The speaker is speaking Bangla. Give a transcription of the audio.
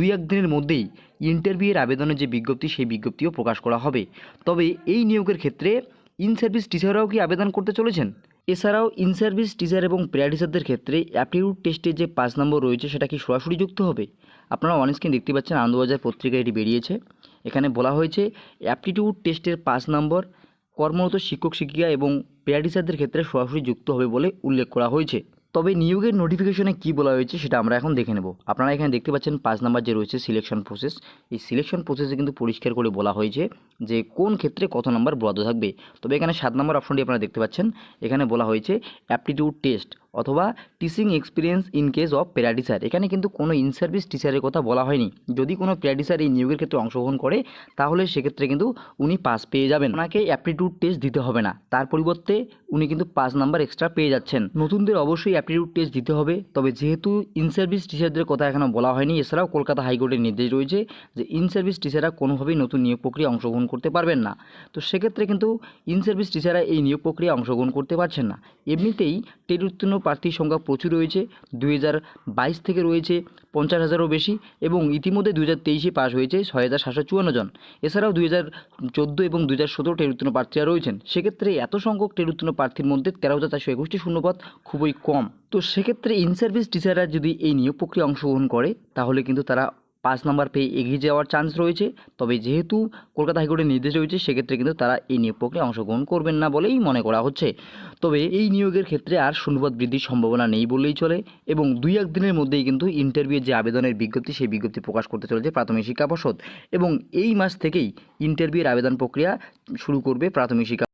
দুই এক দিনের মধ্যেই ইন্টারভিউয়ের আবেদনের যে বিজ্ঞপ্তি, সেই বিজ্ঞপ্তিও প্রকাশ করা হবে। তবে এই নিয়োগের ক্ষেত্রে ইন সার্ভিস টিচাররাও কি আবেদন করতে চলেছেন? এছাড়াও ইন সার্ভিস টিচার এবং প্রেয়ার টিচারদের ক্ষেত্রে অ্যাপটিটিউড টেস্টে যে পাঁচ নম্বর রয়েছে, সেটা কি সরাসরি যুক্ত হবে? আপনারা অন স্ক্রিন দেখতে পাচ্ছেন, আনন্দবাজার পত্রিকায় এটি বেরিয়েছে। এখানে বলা হয়েছে, অ্যাপটিটিউড টেস্টের পাঁচ নম্বর কর্মরত শিক্ষক শিক্ষিকা এবং প্রেয়ার টিচারদের ক্ষেত্রে সরাসরি যুক্ত হবে বলে উল্লেখ করা হয়েছে। তবে নিয়োগের নোটিফিকেশনে কি বলা হয়েছে সেটা আমরা এখন দেখে নেব। আপনারা এখানে দেখতে পাচ্ছেন পাঁচ নাম্বার যে রয়েছে সিলেকশন প্রসেস এই সিলেকশন প্রসেসে কিন্তু পরিষ্কার করে বলা হয়েছে যে কোন ক্ষেত্রে কত নাম্বার বরাদ্দ থাকবে। তবে এখানে সাত নম্বর অপশনটি আপনারা দেখতে পাচ্ছেন। এখানে বলা হয়েছে অ্যাপটিটিউড টেস্ট অথবা teaching experience in case of প্যারাডিসার এখানে কিন্তু কোনো ইন সার্ভিস টিচারের কথা বলা হয়নি। যদি কোনো প্যারাডিসার এই নিয়োগের ক্ষেত্রে অংশগ্রহণ করে, তাহলে সেক্ষেত্রে কিন্তু উনি পাস পেয়ে যাবেন। ওনাকে অ্যাপটিটিউড টেস্ট দিতে হবে না। তার পরিবর্তে উনি কিন্তু পাঁচ নাম্বার এক্সট্রা পেয়ে যাচ্ছেন। নতুনদের অবশ্যই অ্যাপটিটিউড টেস্ট দিতে হবে। তবে যেহেতু ইন সার্ভিস টিচারদের কথা এখনও বলা হয়নি, এছাড়াও কলকাতা হাইকোর্টের নির্দেশ রয়েছে যে ইন সার্ভিস টিচাররা কোনোভাবেই নতুন নিয়োগ প্রক্রিয়া অংশগ্রহণ করতে পারবেন না। তো সেক্ষেত্রে কিন্তু ইন সার্ভিস টিচাররা এই নিয়োগ প্রক্রিয়া অংশগ্রহণ করতে পারছেন না। এমনিতেই টেট উত্তীর্ণ প্রার্থীর সংখ্যা প্রচুর রয়েছে, দুই হাজার বাইশ থেকে রয়েছে পঞ্চাশ হাজারও বেশি এবং ইতিমধ্যে দু হাজার তেইশে পাশ হয়েছে ছয় হাজার সাতশো চুয়ান্ন জন। এছাড়াও দুই হাজার চোদ্দ এবং দুই হাজার সতেরো টেরুত্তীর্ণ প্রার্থীরা রয়েছেন। সেক্ষেত্রে এত সংখ্যক টেরুত্তীর্ণ প্রার্থীর মধ্যে তেরো হাজার চারশো একুশটি শূন্যপদ খুবই কম। তো সেক্ষেত্রে ইন সার্ভিস টিচাররা যদি এই নিয়োগ প্রক্রিয়া অংশগ্রহণ করে, তাহলে কিন্তু তারা পাঁচ নাম্বার পেয়ে এগিয়ে যাওয়ার চান্স রয়েছে। তবে যেহেতু কলকাতা হাইকোর্টের নির্দেশ রয়েছে, সেক্ষেত্রে কিন্তু তারা এই নিয়োগ প্রক্রিয়ায় অংশগ্রহণ করবেন না বলেই মনে করা হচ্ছে। তবে এই নিয়োগের ক্ষেত্রে আর শূন্যপদ বৃদ্ধির সম্ভাবনা নেই বললেই চলে এবং দুই এক দিনের মধ্যেই কিন্তু ইন্টারভিউয়ের যে আবেদনের বিজ্ঞপ্তি, সেই বিজ্ঞপ্তি প্রকাশ করতে চলেছে প্রাথমিক শিক্ষা পর্ষদ এবং এই মাস থেকেই ইন্টারভিউয়ের আবেদন প্রক্রিয়া শুরু করবে প্রাথমিক শিক্ষা